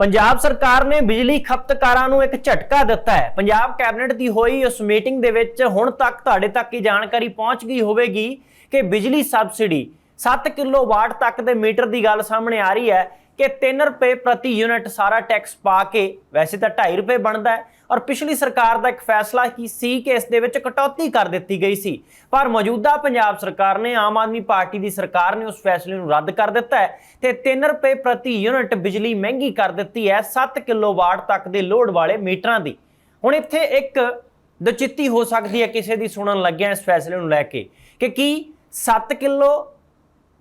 ਪੰਜਾਬ ਸਰਕਾਰ ਨੇ ਬਿਜਲੀ ਖਪਤਕਾਰਾਂ ਨੂੰ ਇੱਕ ਝਟਕਾ ਦਿੱਤਾ ਹੈ। ਪੰਜਾਬ ਕੈਬਨਿਟ ਦੀ ਹੋਈ ਉਸ ਮੀਟਿੰਗ ਦੇ ਵਿੱਚ ਹੁਣ ਤੱਕ ਤੁਹਾਡੇ ਤੱਕ ਇਹ ਜਾਣਕਾਰੀ ਪਹੁੰਚ ਗਈ ਹੋਵੇਗੀ ਕਿ ਬਿਜਲੀ ਸਬਸਿਡੀ 7 ਕਿਲੋਵਾਟ ਤੱਕ ਦੇ ਮੀਟਰ ਦੀ ਗੱਲ ਸਾਹਮਣੇ ਆ ਰਹੀ ਹੈ ਕਿ 3 ਰੁਪਏ ਪ੍ਰਤੀ ਯੂਨਿਟ ਸਾਰਾ ਟੈਕਸ ਪਾ ਕੇ, ਵੈਸੇ ਤਾਂ 2.5 ਰੁਪਏ ਬਣਦਾ ਹੈ। ਔਰ ਪਿਛਲੀ ਸਰਕਾਰ ਦਾ ਇੱਕ ਫੈਸਲਾ ਕੀ ਸੀ ਕਿ ਇਸ ਦੇ ਵਿੱਚ ਕਟੌਤੀ ਕਰ ਦਿੱਤੀ ਗਈ ਸੀ। ਪਰ ਮੌਜੂਦਾ ਪੰਜਾਬ ਸਰਕਾਰ ਨੇ, ਆਮ ਆਦਮੀ ਪਾਰਟੀ ਦੀ ਸਰਕਾਰ ਨੇ ਉਸ ਫੈਸਲੇ ਨੂੰ ਰੱਦ ਕਰ ਦਿੱਤਾ ਹੈ ਤੇ 3 ਰੁਪਏ ਪ੍ਰਤੀ ਯੂਨਿਟ ਬਿਜਲੀ ਮਹਿੰਗੀ ਕਰ ਦਿੱਤੀ ਹੈ 7 ਕਿਲੋਵਾਟ ਤੱਕ ਦੇ ਲੋਡ ਵਾਲੇ ਮੀਟਰਾਂ ਦੀ। ਹੁਣ ਇੱਥੇ ਇੱਕ ਦਚਿੱਤੀ ਹੋ ਸਕਦੀ ਹੈ ਕਿਸੇ ਦੀ ਸੁਣਨ ਲੱਗਿਆ ਇਸ ਫੈਸਲੇ ਨੂੰ ਲੈ ਕੇ ਕਿ ਕੀ 7 ਕਿਲੋ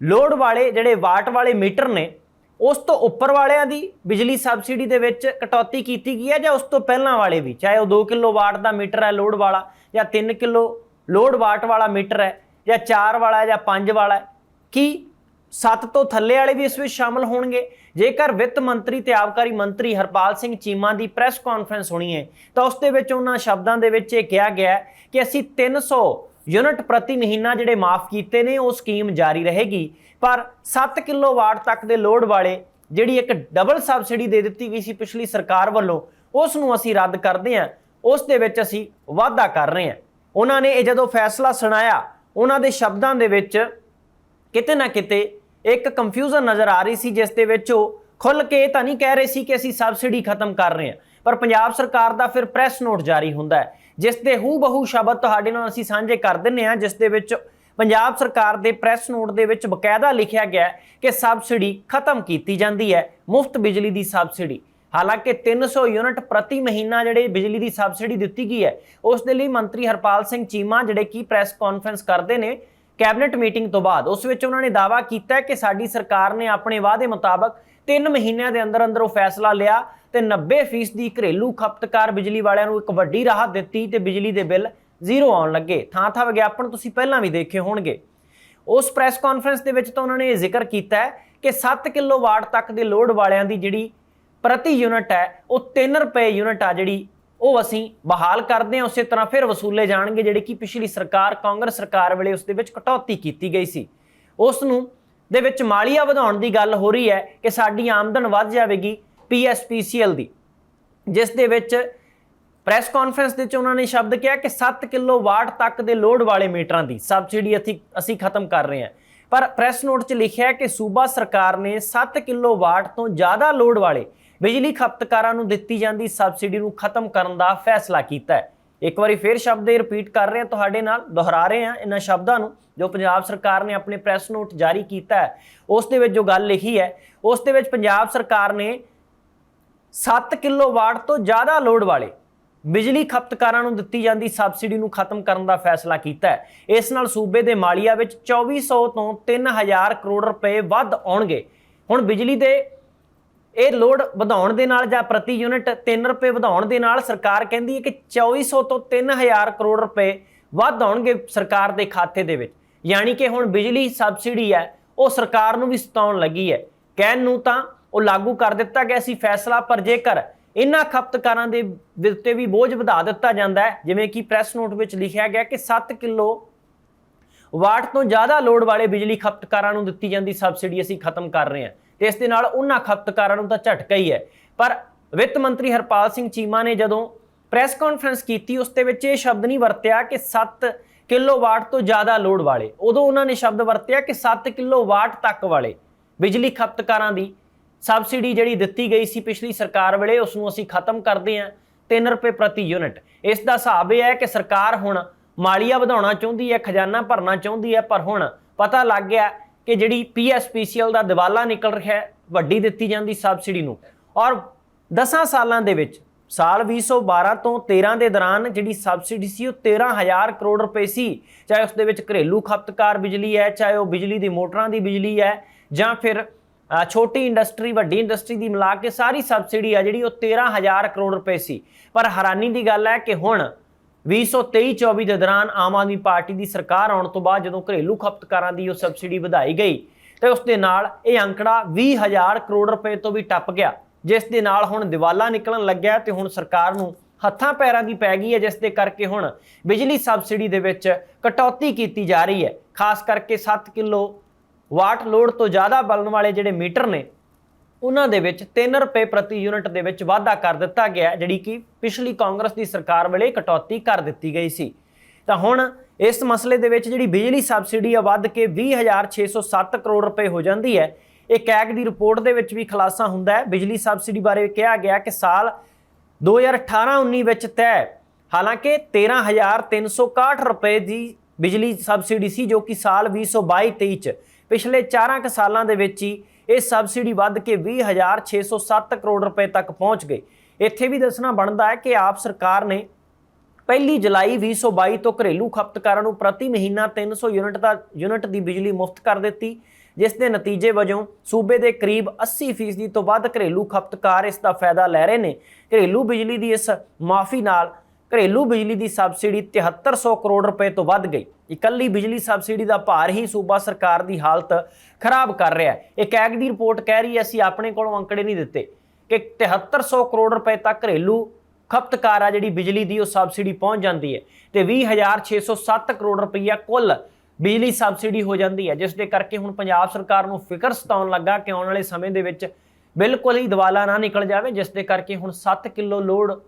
ਲੋਡ ਵਾਲੇ ਜਿਹੜੇ ਵਾਟ ਵਾਲੇ ਮੀਟਰ ਨੇ ਉਸ ਤੋਂ ਉੱਪਰ ਵਾਲਿਆਂ ਦੀ ਬਿਜਲੀ ਸਬਸਿਡੀ ਦੇ ਵਿੱਚ ਕਟੌਤੀ ਕੀਤੀ ਗਈ ਹੈ ਜਾਂ ਉਸ ਤੋਂ ਪਹਿਲਾਂ ਵਾਲੇ ਵੀ? ਚਾਹੇ ਉਹ 2 ਕਿਲੋ ਵਾਟ ਦਾ ਮੀਟਰ ਹੈ ਲੋਡ ਵਾਲਾ ਜਾਂ 3 ਕਿਲੋ ਲੋਡ ਵਾਟ ਵਾਲਾ ਮੀਟਰ ਹੈ ਜਾਂ 4 ਵਾਲਾ ਹੈ ਜਾਂ 5 ਵਾਲਾ ਹੈ, ਕੀ 7 ਤੋਂ ਥੱਲੇ ਵਾਲੇ ਵੀ ਇਸ ਵਿੱਚ ਸ਼ਾਮਲ ਹੋਣਗੇ? ਜੇਕਰ ਵਿੱਤ ਮੰਤਰੀ ਤੇ ਆਬਕਾਰੀ ਮੰਤਰੀ ਹਰਪਾਲ ਸਿੰਘ ਚੀਮਾ ਦੀ ਪ੍ਰੈਸ ਕਾਨਫਰੰਸ ਹੋਣੀ ਹੈ, ਤਾਂ ਉਸ ਦੇ ਵਿੱਚ ਉਹਨਾਂ ਸ਼ਬਦਾਂ ਦੇ ਵਿੱਚ ਇਹ ਕਿਹਾ ਗਿਆ ਕਿ ਅਸੀਂ 300 ਯੂਨਿਟ ਪ੍ਰਤੀ ਮਹੀਨਾ ਜਿਹੜੇ ਮਾਫ ਕੀਤੇ ਨੇ, ਉਹ ਸਕੀਮ ਜਾਰੀ ਰਹੇਗੀ। ਪਰ 7 ਕਿਲੋਵਾਟ ਤੱਕ ਦੇ ਲੋਡ ਵਾਲੇ ਜਿਹੜੀ ਇੱਕ ਡਬਲ ਸਬਸਿਡੀ ਦੇ ਦਿੱਤੀ ਗਈ ਸੀ ਪਿਛਲੀ ਸਰਕਾਰ ਵੱਲੋਂ, ਉਸ ਨੂੰ ਅਸੀਂ ਰੱਦ ਕਰਦੇ ਹਾਂ। ਉਸ ਦੇ ਵਿੱਚ ਅਸੀਂ ਵਾਅਦਾ ਕਰ ਰਹੇ ਹਾਂ। ਉਹਨਾਂ ਨੇ ਇਹ ਜਦੋਂ ਫੈਸਲਾ ਸੁਣਾਇਆ, ਉਹਨਾਂ ਦੇ ਸ਼ਬਦਾਂ ਦੇ ਵਿੱਚ ਕਿਤੇ ਨਾ ਕਿਤੇ ਇੱਕ ਕੰਫਿਊਜ਼ਨ ਨਜ਼ਰ ਆ ਰਹੀ ਸੀ, ਜਿਸ ਦੇ ਵਿੱਚ ਉਹ ਖੁੱਲ ਕੇ ਇਹ ਤਾਂ ਨਹੀਂ ਕਹਿ ਰਹੇ ਸੀ ਕਿ ਅਸੀਂ ਸਬਸਿਡੀ ਖਤਮ ਕਰ ਰਹੇ ਹਾਂ। ਪਰ ਪੰਜਾਬ ਸਰਕਾਰ ਦਾ ਫਿਰ ਪ੍ਰੈਸ ਨੋਟ ਜਾਰੀ ਹੁੰਦਾ ਹੈ, ਜਿਸ ਦੇ ਹੂ ਬਹੂ ਸ਼ਬਦ ਤੁਹਾਡੇ ਨਾਲ ਅਸੀਂ ਸਾਂਝੇ ਕਰ ਦਿੰਨੇ ਆ ਜਿਸ ਦੇ ਵਿੱਚ ਪੰਜਾਬ ਸਰਕਾਰ ਦੇ ਪ੍ਰੈਸ ਨੋਟ ਦੇ ਵਿੱਚ ਬਕਾਇਦਾ ਲਿਖਿਆ ਗਿਆ ਕਿ ਸਬਸਿਡੀ ਖਤਮ ਕੀਤੀ ਜਾਂਦੀ ਹੈ, ਮੁਫਤ ਬਿਜਲੀ ਦੀ ਸਬਸਿਡੀ। ਹਾਲਾਂਕਿ 300 ਯੂਨਿਟ ਪ੍ਰਤੀ ਮਹੀਨਾ ਜਿਹੜੇ ਬਿਜਲੀ ਦੀ ਸਬਸਿਡੀ ਦਿੱਤੀ ਗਈ ਹੈ, ਉਸ ਦੇ ਲਈ ਮੰਤਰੀ ਹਰਪਾਲ ਸਿੰਘ ਚੀਮਾ ਜਿਹੜੇ ਕੀ ਪ੍ਰੈਸ ਕਾਨਫਰੰਸ ਕਰਦੇ ਨੇ, ਕੈਬਨਿਟ ਮੀਟਿੰਗ ਤੋਂ ਬਾਅਦ, ਉਸ ਵਿੱਚ ਉਹਨਾਂ ਨੇ ਦਾਅਵਾ ਕੀਤਾ ਕਿ ਸਾਡੀ ਸਰਕਾਰ ਨੇ ਆਪਣੇ ਵਾਅਦੇ ਮੁਤਾਬਕ 3 ਮਹੀਨਿਆਂ ਦੇ ਅੰਦਰ ਅੰਦਰ ਉਹ ਫੈਸਲਾ ਲਿਆ ਤੇ 90% ਦੀ ਘਰੇਲੂ ਖਪਤਕਾਰ ਬਿਜਲੀ ਵਾਲਿਆਂ ਨੂੰ ਇੱਕ ਵੱਡੀ ਰਾਹਤ ਦਿੱਤੀ ਤੇ ਬਿਜਲੀ ਦੇ ਬਿੱਲ ਜ਼ੀਰੋ ਆਉਣ ਲੱਗੇ। ਥਾਂ ਥਾਂ ਵਿਗਿਆਪਨ ਤੁਸੀਂ ਪਹਿਲਾਂ ਵੀ ਦੇਖੇ ਹੋਣਗੇ। ਉਸ ਪ੍ਰੈਸ ਕਾਨਫਰੰਸ ਦੇ ਵਿੱਚ ਤਾਂ ਉਹਨਾਂ ਨੇ ਇਹ ਜ਼ਿਕਰ ਕੀਤਾ ਹੈ ਕਿ 7 ਕਿਲੋਵਾਟ ਤੱਕ ਦੇ ਲੋਡ ਵਾਲਿਆਂ ਦੀ ਜਿਹੜੀ ਪ੍ਰਤੀ ਯੂਨਿਟ ਹੈ, ਉਹ 3 ਰੁਪਏ ਯੂਨਿਟ ਆ ਜਿਹੜੀ, ਉਹ ਅਸੀਂ ਬਹਾਲ ਕਰਦੇ ਹਾਂ। ਉਸੇ ਤਰ੍ਹਾਂ ਫਿਰ ਵਸੂਲੇ ਜਾਣਗੇ ਜਿਹੜੇ ਕਿ ਪਿਛਲੀ ਸਰਕਾਰ, ਕਾਂਗਰਸ ਸਰਕਾਰ ਵੇਲੇ ਉਸ ਦੇ ਵਿੱਚ ਕਟੌਤੀ ਕੀਤੀ ਗਈ ਸੀ। ਉਸ ਨੂੰ ਦੇ ਵਿੱਚ ਮਾਲੀਆ ਵਧਾਉਣ ਦੀ ਗੱਲ ਹੋ ਰਹੀ ਹੈ ਕਿ ਸਾਡੀ ਆਮਦਨ ਵੱਧ ਜਾਵੇਗੀ ਪੀਐਸਪੀਸੀਐਲ ਦੀ, ਜਿਸ ਦੇ ਵਿੱਚ ਪ੍ਰੈਸ ਕਾਨਫਰੰਸ ਦੇ ਵਿੱਚ ਉਹਨਾਂ ਨੇ ਸ਼ਬਦ ਕਿਹਾ ਕਿ 7 ਕਿਲੋ ਵਾਟ ਤੱਕ ਦੇ ਲੋਡ ਵਾਲੇ ਮੀਟਰਾਂ ਦੀ ਸਬਸਿਡੀ ਅਸੀਂ ਅਸੀਂ ਖਤਮ ਕਰ ਰਹੇ ਹਾਂ। ਪਰ ਪ੍ਰੈਸ ਨੋਟ 'ਚ ਲਿਖਿਆ ਕਿ ਸੂਬਾ ਸਰਕਾਰ ਨੇ 7 ਕਿਲੋ ਵਾਟ ਤੋਂ ਜ਼ਿਆਦਾ ਲੋਡ ਵਾਲੇ ਬਿਜਲੀ ਖਪਤਕਾਰਾਂ ਨੂੰ ਦਿੱਤੀ ਜਾਂਦੀ ਸਬਸਿਡੀ ਨੂੰ ਖਤਮ ਕਰਨ ਦਾ ਫੈਸਲਾ ਕੀਤਾ ਹੈ। ਇੱਕ ਵਾਰੀ ਫੇਰ ਸ਼ਬਦ ਇਹ ਰਿਪੀਟ ਕਰ ਰਹੇ ਹਾਂ ਤੁਹਾਡੇ ਨਾਲ, ਦੁਹਰਾ ਰਹੇ ਹਾਂ ਇਹਨਾਂ ਸ਼ਬਦਾਂ ਨੂੰ ਜੋ ਪੰਜਾਬ ਸਰਕਾਰ ਨੇ ਆਪਣੇ ਪ੍ਰੈਸ ਨੋਟ ਜਾਰੀ ਕੀਤਾ ਹੈ। ਉਸ ਦੇ ਵਿੱਚ ਜੋ ਗੱਲ ਲਿਖੀ ਹੈ, ਉਸ ਦੇ ਵਿੱਚ ਪੰਜਾਬ ਸਰਕਾਰ ਨੇ 7 ਕਿਲੋਵਾਟ ਤੋਂ ਜ਼ਿਆਦਾ ਲੋਡ ਵਾਲੇ ਬਿਜਲੀ ਖਪਤਕਾਰਾਂ ਨੂੰ ਦਿੱਤੀ ਜਾਂਦੀ ਸਬਸਿਡੀ ਨੂੰ ਖਤਮ ਕਰਨ ਦਾ ਫੈਸਲਾ ਕੀਤਾ ਹੈ। ਇਸ ਨਾਲ ਸੂਬੇ ਦੇ ਮਾਲੀਆ ਵਿੱਚ 2400 ਤੋਂ 3000 ਕਰੋੜ ਰੁਪਏ ਵੱਧ ਆਉਣਗੇ। ਹੁਣ ਬਿਜਲੀ ਦੇ ਇਹ ਲੋਡ ਵਧਾਉਣ ਦੇ ਨਾਲ ਜਾਂ ਪ੍ਰਤੀ ਯੂਨਿਟ 3 ਰੁਪਏ ਵਧਾਉਣ ਦੇ ਨਾਲ ਸਰਕਾਰ ਕਹਿੰਦੀ ਹੈ ਕਿ 2400 ਤੋਂ 3000 ਕਰੋੜ ਰੁਪਏ ਵੱਧ ਆਉਣਗੇ ਸਰਕਾਰ ਦੇ ਖਾਤੇ ਦੇ ਵਿੱਚ। ਯਾਨੀ ਕਿ ਹੁਣ ਬਿਜਲੀ ਸਬਸਿਡੀ ਹੈ, ਉਹ ਸਰਕਾਰ ਨੂੰ ਵੀ ਸਤਾਉਣ ਲੱਗੀ ਹੈ। ਕਹਿਣ ਨੂੰ ਤਾਂ ਉਹ ਲਾਗੂ ਕਰ ਦਿੱਤਾ ਗਿਆ ਸੀ ਫੈਸਲਾ, ਪਰ ਜੇਕਰ ਇਹਨਾਂ ਖਪਤਕਾਰਾਂ ਦੇ ਉੱਤੇ ਵੀ ਬੋਝ ਵਧਾ ਦਿੱਤਾ ਜਾਂਦਾ ਹੈ। ਜਿਵੇਂ ਕਿ ਪ੍ਰੈਸ ਨੋਟ ਵਿੱਚ ਲਿਖਿਆ ਗਿਆ ਕਿ 7 ਕਿਲੋ ਵਾਟ ਤੋਂ ਜ਼ਿਆਦਾ ਲੋਡ ਵਾਲੇ ਬਿਜਲੀ ਖਪਤਕਾਰਾਂ ਨੂੰ ਦਿੱਤੀ ਜਾਂਦੀ ਸਬਸਿਡੀ ਅਸੀਂ ਖਤਮ ਕਰ ਰਹੇ ਹਾਂ। ਤੇ ਇਸ ਦੇ ਨਾਲ ਉਹਨਾਂ ਖਪਤਕਾਰਾਂ ਨੂੰ ਤਾਂ ਝਟਕਾ ਹੀ ਹੈ। ਪਰ ਵਿੱਤ ਮੰਤਰੀ ਹਰਪਾਲ ਸਿੰਘ ਚੀਮਾ ਨੇ ਜਦੋਂ ਪ੍ਰੈਸ ਕਾਨਫਰੰਸ ਕੀਤੀ, ਉਸ ਦੇ ਵਿੱਚ ਇਹ ਸ਼ਬਦ ਨਹੀਂ ਵਰਤਿਆ ਕਿ 7 ਕਿਲੋਵਾਟ ਤੋਂ ਜ਼ਿਆਦਾ ਲੋਡ ਵਾਲੇ। ਉਦੋਂ ਉਹਨਾਂ ਨੇ ਸ਼ਬਦ ਵਰਤਿਆ ਕਿ 7 ਕਿਲੋਵਾਟ ਤੱਕ ਵਾਲੇ ਬਿਜਲੀ ਖਪਤਕਾਰਾਂ ਦੀ ਸਬਸਿਡੀ ਜਿਹੜੀ ਦਿੱਤੀ ਗਈ ਸੀ ਪਿਛਲੀ ਸਰਕਾਰ ਵੇਲੇ ਉਸ ਨੂੰ ਅਸੀਂ ਖਤਮ ਕਰਦੇ ਹਾਂ 3 ਰੁਪਏ ਪ੍ਰਤੀ ਯੂਨਿਟ। ਇਸ ਦਾ ਹਿਸਾਬ ਇਹ ਹੈ ਕਿ ਸਰਕਾਰ ਹੁਣ ਮਾਲੀਆ ਵਧਾਉਣਾ ਚਾਹੁੰਦੀ ਹੈ, ਖਜ਼ਾਨਾ ਭਰਨਾ ਚਾਹੁੰਦੀ ਹੈ, ਪਰ ਹੁਣ ਪਤਾ ਲੱਗ ਗਿਆ ਕਿ ਜਿਹੜੀ ਪੀਐਸਪੀਸੀਐਲ ਦਾ ਦਿਵਾਲਾ ਨਿਕਲ ਰਿਹਾ ਹੈ, ਵੱਡੀ ਦਿੱਤੀ ਜਾਂਦੀ ਸਬਸਿਡੀ ਨੂੰ। ਔਰ 10 ਸਾਲਾਂ ਦੇ ਵਿੱਚ, ਸਾਲ 2012 ਤੋਂ 13 ਦੇ ਦੌਰਾਨ ਜਿਹੜੀ ਸਬਸਿਡੀ ਸੀ, ਉਹ 13000 ਕਰੋੜ ਰੁਪਏ ਸੀ। ਚਾਹੇ ਉਸ ਦੇ ਵਿੱਚ ਘਰੇਲੂ ਖਪਤਕਾਰ ਬਿਜਲੀ ਹੈ, ਚਾਹੇ ਉਹ ਬਿਜਲੀ ਦੀ ਮੋਟਰਾਂ ਦੀ ਬਿਜਲੀ ਹੈ, ਜਾਂ ਫਿਰ ਛੋਟੀ ਇੰਡਸਟਰੀ ਵੱਡੀ ਇੰਡਸਟਰੀ ਦੀ ਮਿਲਾ ਕੇ ਸਾਰੀ ਸਬਸਿਡੀ ਆ ਜਿਹੜੀ ਉਹ 13000 ਕਰੋੜ ਰੁਪਏ ਸੀ। ਪਰ ਹੈਰਾਨੀ ਦੀ ਗੱਲ ਹੈ ਕਿ ਹੁਣ 2023-24 ਦੇ ਦੌਰਾਨ ਆਮ ਆਦਮੀ ਪਾਰਟੀ ਦੀ ਸਰਕਾਰ ਆਉਣ ਤੋਂ ਬਾਅਦ ਜਦੋਂ ਘਰੇਲੂ ਖਪਤਕਾਰਾਂ ਦੀ ਉਹ ਸਬਸਿਡੀ ਵਧਾਈ ਗਈ, ਤੇ ਉਸ ਦੇ ਨਾਲ ਇਹ ਅੰਕੜਾ 20000 ਕਰੋੜ ਰੁਪਏ ਤੋਂ ਵੀ ਟੱਪ ਗਿਆ, ਜਿਸ ਦੇ ਨਾਲ ਹੁਣ ਦਿਵਾਲਾ ਨਿਕਲਣ ਲੱਗਿਆ ਤੇ ਹੁਣ ਸਰਕਾਰ ਨੂੰ ਹੱਥਾਂ ਪੈਰਾਂ ਦੀ ਪੈ ਗਈ ਹੈ, ਜਿਸ ਦੇ ਕਰਕੇ ਹੁਣ ਬਿਜਲੀ ਸਬਸਿਡੀ ਦੇ ਵਿੱਚ ਕਟੌਤੀ ਕੀਤੀ ਜਾ ਰਹੀ ਹੈ। ਖਾਸ ਕਰਕੇ 7 ਕਿਲੋ ਵਾਟ ਲੋਡ ਤੋਂ ਜ਼ਿਆਦਾ ਬਲਣ ਵਾਲੇ ਜਿਹੜੇ ਮੀਟਰ ਨੇ, ਉਹਨਾਂ ਦੇ ਵਿੱਚ 3 ਰੁਪਏ ਪ੍ਰਤੀ ਯੂਨਿਟ ਦੇ ਵਿੱਚ ਵਾਧਾ ਕਰ ਦਿੱਤਾ ਗਿਆ, ਜਿਹੜੀ ਕਿ ਪਿਛਲੀ ਕਾਂਗਰਸ ਦੀ ਸਰਕਾਰ ਵੇਲੇ ਕਟੌਤੀ ਕਰ ਦਿੱਤੀ ਗਈ ਸੀ। ਤਾਂ ਹੁਣ ਇਸ ਮਸਲੇ ਦੇ ਵਿੱਚ ਜਿਹੜੀ ਬਿਜਲੀ ਸਬਸਿਡੀ ਆ, ਵੱਧ ਕੇ 20607 ਕਰੋੜ ਰੁਪਏ ਹੋ ਜਾਂਦੀ ਹੈ। ਇਹ ਕੈਗ ਦੀ ਰਿਪੋਰਟ ਦੇ ਵਿੱਚ ਵੀ ਖੁਲਾਸਾ ਹੁੰਦਾ ਹੈ। ਬਿਜਲੀ ਸਬਸਿਡੀ ਬਾਰੇ ਕਿਹਾ ਗਿਆ ਕਿ ਸਾਲ 2018-19 ਵਿੱਚ ਤੈਅ ਹਾਲਾਂਕਿ 13361 ਰੁਪਏ ਦੀ ਬਿਜਲੀ ਸਬਸਿਡੀ ਸੀ, ਜੋ ਕਿ ਸਾਲ 2022-23 ਚ। ਪਿਛਲੇ 4 ਕੁ ਸਾਲਾਂ ਦੇ ਵਿੱਚ ਹੀ ਇਹ ਸਬਸਿਡੀ ਵੱਧ ਕੇ 20607 ਕਰੋੜ ਰੁਪਏ ਤੱਕ ਪਹੁੰਚ ਗਈ ਇੱਥੇ ਵੀ ਦੱਸਣਾ ਬਣਦਾ ਹੈ ਕਿ ਆਪ ਸਰਕਾਰ ਨੇ ਪਹਿਲੀ ਜੁਲਾਈ 2022 ਤੋਂ ਘਰੇਲੂ ਖਪਤਕਾਰਾਂ ਨੂੰ ਪ੍ਰਤੀ ਮਹੀਨਾ 300 ਯੂਨਿਟ ਦਾ, ਯੂਨਿਟ ਦੀ ਬਿਜਲੀ ਮੁਫਤ ਕਰ ਦਿੱਤੀ, ਜਿਸ ਦੇ ਨਤੀਜੇ ਵਜੋਂ ਸੂਬੇ ਦੇ ਕਰੀਬ 80% ਤੋਂ ਵੱਧ ਘਰੇਲੂ ਖਪਤਕਾਰ ਇਸ ਦਾ ਫਾਇਦਾ ਲੈ ਰਹੇ ਨੇ। ਘਰੇਲੂ ਬਿਜਲੀ ਦੀ ਇਸ ਮਾਫੀ ਨਾਲ ਘਰੇਲੂ ਬਿਜਲੀ ਦੀ ਸਬਸਿਡੀ 7300 ਕਰੋੜ ਰੁਪਏ ਤੋਂ ਵੱਧ ਗਈ। ਇਕੱਲੀ ਬਿਜਲੀ ਸਬਸਿਡੀ ਦਾ ਭਾਰ ਹੀ ਸੂਬਾ ਸਰਕਾਰ ਦੀ ਹਾਲਤ ਖਰਾਬ ਕਰ ਰਿਹਾ ਹੈ। ਇਹ ਕੈਗ ਦੀ ਰਿਪੋਰਟ ਕਹਿ ਰਹੀ ਹੈ, ਅਸੀਂ ਆਪਣੇ ਕੋਲੋਂ ਅੰਕੜੇ ਨਹੀਂ ਦਿੱਤੇ ਕਿ 7300 ਕਰੋੜ ਰੁਪਏ ਤੱਕ ਘਰੇਲੂ ਖਪਤਕਾਰ ਆ ਜਿਹੜੀ ਬਿਜਲੀ ਦੀ, ਉਹ ਸਬਸਿਡੀ ਪਹੁੰਚ ਜਾਂਦੀ ਹੈ ਤੇ 20607 ਕਰੋੜ ਰੁਪਈਆ ਕੁੱਲ ਬਿਜਲੀ ਸਬਸਿਡੀ ਹੋ ਜਾਂਦੀ ਹੈ, ਜਿਸ ਦੇ ਕਰਕੇ ਹੁਣ ਪੰਜਾਬ ਸਰਕਾਰ ਨੂੰ ਫਿਕਰ ਸਤਾਉਣ ਲੱਗਾ ਕਿ ਆਉਣ ਵਾਲੇ ਸਮੇਂ ਦੇ ਵਿੱਚ ਬਿਲਕੁਲ ਹੀ ਦਿਵਾਲਾ ਨਾ ਨਿਕਲ ਜਾਵੇ, ਜਿਸ ਦੇ ਕਰਕੇ ਹੁਣ 7 ਕਿਲੋ ਲੋਡ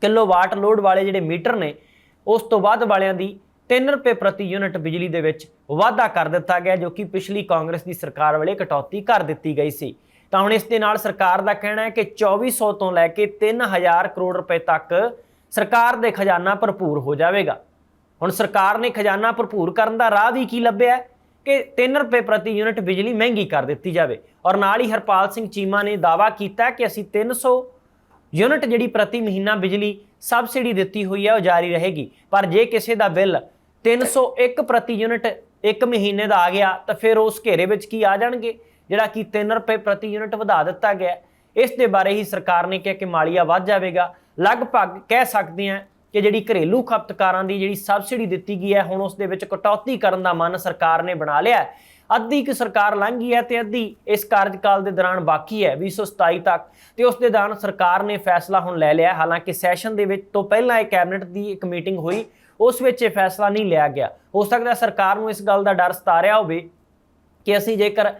ਕਿਲੋਵਾਟ ਲੋਡ ਵਾਲੇ ਜਿਹੜੇ ਮੀਟਰ ਨੇ, ਉਸ ਤੋਂ ਵੱਧ ਵਾਲਿਆਂ ਦੀ 3 ਰੁਪਏ ਪ੍ਰਤੀ ਯੂਨਿਟ ਬਿਜਲੀ ਦੇ ਵਿੱਚ ਵਾਧਾ ਕਰ ਦਿੱਤਾ ਗਿਆ, ਜੋ ਕਿ ਪਿਛਲੀ ਕਾਂਗਰਸ ਦੀ ਸਰਕਾਰ ਵੇਲੇ ਕਟੌਤੀ ਕਰ ਦਿੱਤੀ ਗਈ ਸੀ। ਤਾਂ ਹੁਣ ਇਸ ਦੇ ਨਾਲ ਸਰਕਾਰ ਦਾ ਕਹਿਣਾ ਹੈ ਕਿ 2400 ਤੋਂ ਲੈ ਕੇ 3000 ਕਰੋੜ ਰੁਪਏ ਤੱਕ ਸਰਕਾਰ ਦੇ ਖਜ਼ਾਨਾ ਭਰਪੂਰ ਹੋ ਜਾਵੇਗਾ। ਹੁਣ ਸਰਕਾਰ ਨੇ ਖਜ਼ਾਨਾ ਭਰਪੂਰ ਕਰਨ ਦਾ ਰਾਹ ਵੀ ਕੀ ਲੱਭਿਆ? ਕਿ 3 ਰੁਪਏ ਪ੍ਰਤੀ ਯੂਨਿਟ ਬਿਜਲੀ ਮਹਿੰਗੀ ਕਰ ਦਿੱਤੀ ਜਾਵੇ। ਔਰ ਨਾਲ ਹੀ ਹਰਪਾਲ ਸਿੰਘ ਚੀਮਾ ਨੇ ਦਾਅਵਾ ਕੀਤਾ ਕਿ ਅਸੀਂ 300 ਯੂਨਿਟ ਜਿਹੜੀ ਪ੍ਰਤੀ ਮਹੀਨਾ ਬਿਜਲੀ ਸਬਸਿਡੀ ਦਿੱਤੀ ਹੋਈ ਹੈ ਉਹ ਜਾਰੀ ਰਹੇਗੀ। ਪਰ ਜੇ ਕਿਸੇ ਦਾ ਬਿੱਲ 301 ਪ੍ਰਤੀ ਯੂਨਿਟ ਇੱਕ ਮਹੀਨੇ ਦਾ ਆ ਗਿਆ, ਤਾਂ ਫਿਰ ਉਸ ਘੇਰੇ ਵਿੱਚ ਕੀ ਆ ਜਾਣਗੇ? ਜਿਹੜਾ ਕਿ 3 ਰੁਪਏ ਪ੍ਰਤੀ ਯੂਨਿਟ ਵਧਾ ਦਿੱਤਾ ਗਿਆ। ਇਸ ਦੇ ਬਾਰੇ ਹੀ ਸਰਕਾਰ ਨੇ ਕਿਹਾ ਕਿ ਮਾਲੀਆ ਵੱਧ ਜਾਵੇਗਾ। ਲਗਭਗ ਕਹਿ ਸਕਦੇ ਹਾਂ ਕਿ ਜਿਹੜੀ ਘਰੇਲੂ ਖਪਤਕਾਰਾਂ ਦੀ ਜਿਹੜੀ ਸਬਸਿਡੀ ਦਿੱਤੀ ਗਈ ਹੈ, ਹੁਣ ਉਸ ਦੇ ਵਿੱਚ ਕਟੌਤੀ ਕਰਨ ਦਾ ਮਨ ਸਰਕਾਰ ਨੇ ਬਣਾ ਲਿਆ ਅੱਧੀ ਕਿ ਸਰਕਾਰ ਲੰਘ ਹੈ ਤੇ ਅੱਧੀ ਇਸ ਕਾਰਜਕਾਲ ਦੇ ਦੌਰਾਨ ਬਾਕੀ ਹੈ 2027 ਤੱਕ। ਤੇ ਉਸ ਦੇ ਦੌਰਾਨ ਸਰਕਾਰ ਨੇ ਫੈਸਲਾ ਹੁਣ ਲੈ ਲਿਆ ਹਾਲਾਂਕਿ ਸੈਸ਼ਨ ਦੇ ਵਿੱਚ ਤੋਂ ਪਹਿਲਾਂ ਇਹ ਕੈਬਨਿਟ ਦੀ ਇੱਕ ਮੀਟਿੰਗ ਹੋਈ, ਉਸ ਵਿੱਚ ਇਹ ਫੈਸਲਾ ਨਹੀਂ ਲਿਆ ਗਿਆ। ਹੋ ਸਕਦਾ ਸਰਕਾਰ ਨੂੰ ਇਸ ਗੱਲ ਦਾ ਡਰ ਸਤਾ ਰਿਹਾ ਹੋਵੇ ਕਿ ਅਸੀਂ ਜੇਕਰ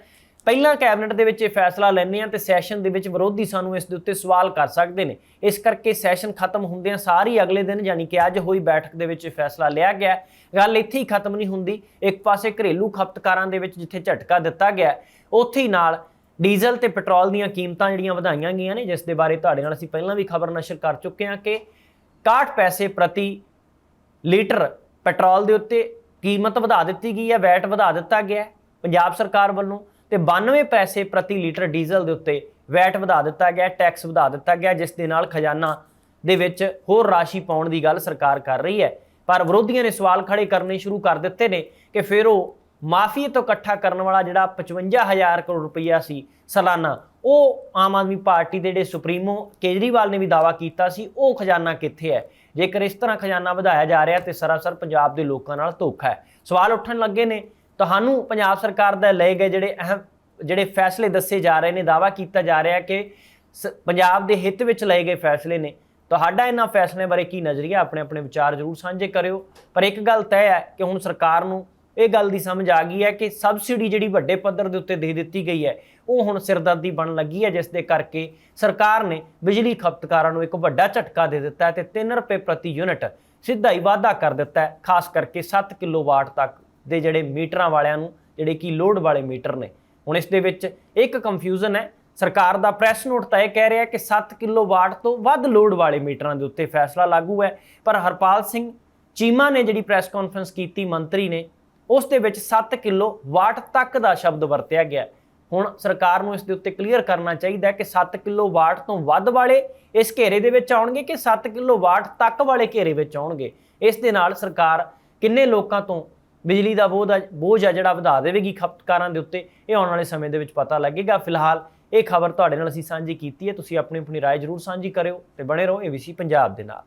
ਪਹਿਲਾਂ ਕੈਬਨਿਟ ਦੇ ਵਿੱਚ ਇਹ ਫੈਸਲਾ ਲੈਂਦੇ ਆ ਤੇ ਸੈਸ਼ਨ ਦੇ ਵਿੱਚ ਵਿਰੋਧੀ ਸਾਨੂੰ ਇਸ ਦੇ ਉੱਤੇ ਸਵਾਲ ਕਰ ਸਕਦੇ ਨੇ। ਇਸ ਕਰਕੇ ਸੈਸ਼ਨ ਖਤਮ ਹੁੰਦਿਆਂ ਸਾਰੀ ਅਗਲੇ ਦਿਨ ਯਾਨੀ ਕਿ ਅੱਜ ਹੋਈ ਬੈਠਕ ਦੇ ਵਿੱਚ ਇਹ ਫੈਸਲਾ ਲਿਆ ਗਿਆ ਗੱਲ ਇੱਥੇ ਹੀ ਖਤਮ ਨਹੀਂ ਹੁੰਦੀ। ਇੱਕ ਪਾਸੇ ਘਰੇਲੂ ਖਪਤਕਾਰਾਂ ਦੇ ਵਿੱਚ ਜਿੱਥੇ ਝਟਕਾ ਦਿੱਤਾ ਗਿਆ ਉੱਥੇ ਹੀ ਨਾਲ ਡੀਜ਼ਲ ਤੇ ਪੈਟਰੋਲ ਦੀਆਂ ਕੀਮਤਾਂ ਜਿਹੜੀਆਂ ਵਧਾਈਆਂ ਗਈਆਂ ਨੇ, ਜਿਸ ਦੇ ਬਾਰੇ ਤੁਹਾਡੇ ਨਾਲ ਅਸੀਂ ਪਹਿਲਾਂ ਵੀ ਖਬਰ ਨਸ਼ਰ ਕਰ ਚੁੱਕੇ ਹਾਂ ਕਿ 61 ਪੈਸੇ ਪ੍ਰਤੀ ਲੀਟਰ ਪੈਟਰੋਲ ਦੇ ਉੱਤੇ ਕੀਮਤ ਵਧਾ ਦਿੱਤੀ ਗਈ ਹੈ, ਵੈਟ ਵਧਾ ਦਿੱਤਾ ਗਿਆ ਪੰਜਾਬ ਸਰਕਾਰ ਵੱਲੋਂ ਤੇ 92 ਪੈਸੇ ਪ੍ਰਤੀ ਲੀਟਰ ਡੀਜ਼ਲ ਦੇ ਉੱਤੇ ਵੈਟ ਵਧਾ ਦਿੱਤਾ ਗਿਆ, ਟੈਕਸ ਵਧਾ ਦਿੱਤਾ ਗਿਆ, ਜਿਸ ਦੇ ਨਾਲ ਖਜ਼ਾਨਾ ਦੇ ਵਿੱਚ ਹੋਰ ਰਾਸ਼ੀ ਪਾਉਣ ਦੀ ਗੱਲ ਸਰਕਾਰ ਕਰ ਰਹੀ ਹੈ। ਪਰ ਵਿਰੋਧੀਆਂ ਨੇ ਸਵਾਲ ਖੜੇ ਕਰਨੇ ਸ਼ੁਰੂ ਕਰ ਦਿੱਤੇ ਨੇ ਕਿ ਫਿਰ ਉਹ ਮਾਫੀਏ ਤੋਂ ਇਕੱਠਾ ਕਰਨ ਵਾਲਾ ਜਿਹੜਾ 55000 ਕਰੋੜ ਰੁਪਈਆ ਸੀ ਸਾਲਾਨਾ, ਉਹ ਆਮ ਆਦਮੀ ਪਾਰਟੀ ਦੇ ਜਿਹੜੇ ਸੁਪਰੀਮੋ ਕੇਜਰੀਵਾਲ ਨੇ ਵੀ ਦਾਵਾ ਕੀਤਾ ਸੀ, ਉਹ ਖਜ਼ਾਨਾ ਕਿੱਥੇ ਹੈ? ਜੇਕਰ ਇਸ ਤਰ੍ਹਾਂ ਖਜ਼ਾਨਾ ਵਧਾਇਆ ਜਾ ਰਿਹਾ ਤੇ ਸਰਾਸਰ ਪੰਜਾਬ ਦੇ ਲੋਕਾਂ ਨਾਲ ਧੋਖਾ ਹੈ। ਸਵਾਲ ਉੱਠਣ ਲੱਗੇ ਨੇ ਤੁਹਾਨੂੰ ਪੰਜਾਬ ਸਰਕਾਰ ਦਾ ਲਏ ਗਏ ਜਿਹੜੇ ਅਹਿਮ, ਜਿਹੜੇ ਫੈਸਲੇ ਦੱਸੇ ਜਾ ਰਹੇ ਨੇ ਦਾਵਾ ਕੀਤਾ ਜਾ ਰਿਹਾ ਕਿ ਸ- ਪੰਜਾਬ ਦੇ ਹਿੱਤ ਵਿੱਚ ਲਏ ਗਏ ਫੈਸਲੇ ਨੇ। ਤੁਹਾਡਾ ਇਹਨਾਂ ਫੈਸਲਿਆਂ ਬਾਰੇ ਕੀ ਨਜ਼ਰੀਆ? ਆਪਣੇ ਆਪਣੇ ਵਿਚਾਰ ਜ਼ਰੂਰ ਸਾਂਝੇ ਕਰਿਓ। ਪਰ ਇੱਕ ਗੱਲ ਤੈਅ ਹੈ ਕਿ ਹੁਣ ਸਰਕਾਰ ਨੂੰ ਇਹ ਗੱਲ ਦੀ ਸਮਝ ਆ ਗਈ ਹੈ ਕਿ ਸਬਸਿਡੀ ਜਿਹੜੀ ਵੱਡੇ ਪੱਧਰ ਦੇ ਉੱਤੇ ਦੇ ਦਿੱਤੀ ਗਈ ਹੈ, ਉਹ ਹੁਣ ਸਿਰਦਰਦੀ ਬਣ ਲੱਗੀ ਹੈ, ਜਿਸ ਦੇ ਕਰਕੇ ਸਰਕਾਰ ਨੇ ਬਿਜਲੀ ਖਪਤਕਾਰਾਂ ਨੂੰ ਇੱਕ ਵੱਡਾ ਝਟਕਾ ਦੇ ਦਿੱਤਾ ਹੈ ਤੇ 3 ਰੁਪਏ ਪ੍ਰਤੀ ਯੂਨਿਟ ਸਿੱਧਾ ਹੀ ਵਾਧਾ ਕਰ ਦਿੱਤਾ ਹੈ, ਖਾਸ ਕਰਕੇ 7 ਕਿਲੋਵਾਟ ਤੱਕ ਦੇ ਜਿਹੜੇ ਮੀਟਰਾਂ ਵਾਲਿਆਂ ਨੂੰ, ਜਿਹੜੇ ਕਿ ਲੋਡ ਵਾਲੇ ਮੀਟਰ ਨੇ। ਹੁਣ ਇਸ ਦੇ ਵਿੱਚ ਇੱਕ ਕੰਫਿਊਜ਼ਨ ਹੈ। ਸਰਕਾਰ ਦਾ ਪ੍ਰੈਸ ਨੋਟ ਤਾਂ ਇਹ ਕਹਿ ਰਿਹਾ ਕਿ 7 ਕਿਲੋਵਾਟ ਤੋਂ ਵੱਧ ਲੋਡ ਵਾਲੇ ਮੀਟਰਾਂ ਦੇ ਉੱਤੇ ਫੈਸਲਾ ਲਾਗੂ ਹੈ। ਪਰ ਹਰਪਾਲ ਸਿੰਘ ਚੀਮਾ ਨੇ ਜਿਹੜੀ ਪ੍ਰੈਸ ਕਾਨਫਰੰਸ ਕੀਤੀ ਮੰਤਰੀ ਨੇ, ਉਸ ਦੇ ਵਿੱਚ 7 ਕਿਲੋ ਵਾਟ ਤੱਕ ਦਾ ਸ਼ਬਦ ਵਰਤਿਆ ਗਿਆ। ਹੁਣ ਸਰਕਾਰ ਨੂੰ ਇਸ ਦੇ ਉੱਤੇ ਕਲੀਅਰ ਕਰਨਾ ਚਾਹੀਦਾ ਕਿ 7 ਕਿਲੋ ਵਾਟ ਤੋਂ ਵੱਧ ਵਾਲੇ ਇਸ ਘੇਰੇ ਦੇ ਵਿੱਚ ਆਉਣਗੇ ਕਿ 7 ਕਿਲੋ ਵਾਟ ਤੱਕ ਵਾਲੇ ਘੇਰੇ ਵਿੱਚ ਆਉਣਗੇ। ਇਸ ਦੇ ਨਾਲ ਸਰਕਾਰ ਕਿੰਨੇ ਲੋਕਾਂ ਤੋਂ ਬਿਜਲੀ ਦਾ ਬੋਝ ਆ ਬੋਝ ਆ ਜਿਹੜਾ ਵਧਾ ਦੇਵੇਗੀ ਖਪਤਕਾਰਾਂ ਦੇ ਉੱਤੇ ਇਹ ਆਉਣ ਵਾਲੇ ਸਮੇਂ ਦੇ ਵਿੱਚ ਪਤਾ ਲੱਗੇਗਾ ਫਿਲਹਾਲ ਇਹ ਖਬਰ ਤੁਹਾਡੇ ਨਾਲ ਅਸੀਂ ਸਾਂਝੀ ਕੀਤੀ ਹੈ ਤੁਸੀਂ ਆਪਣੀ ਆਪਣੀ رائے ਜ਼ਰੂਰ ਸਾਂਝੀ ਕਰਿਓ ਤੇ ਬਣੇ ਰਹੋ ਏਬੀਸੀ ਪੰਜਾਬ ਦੇ ਨਾਲ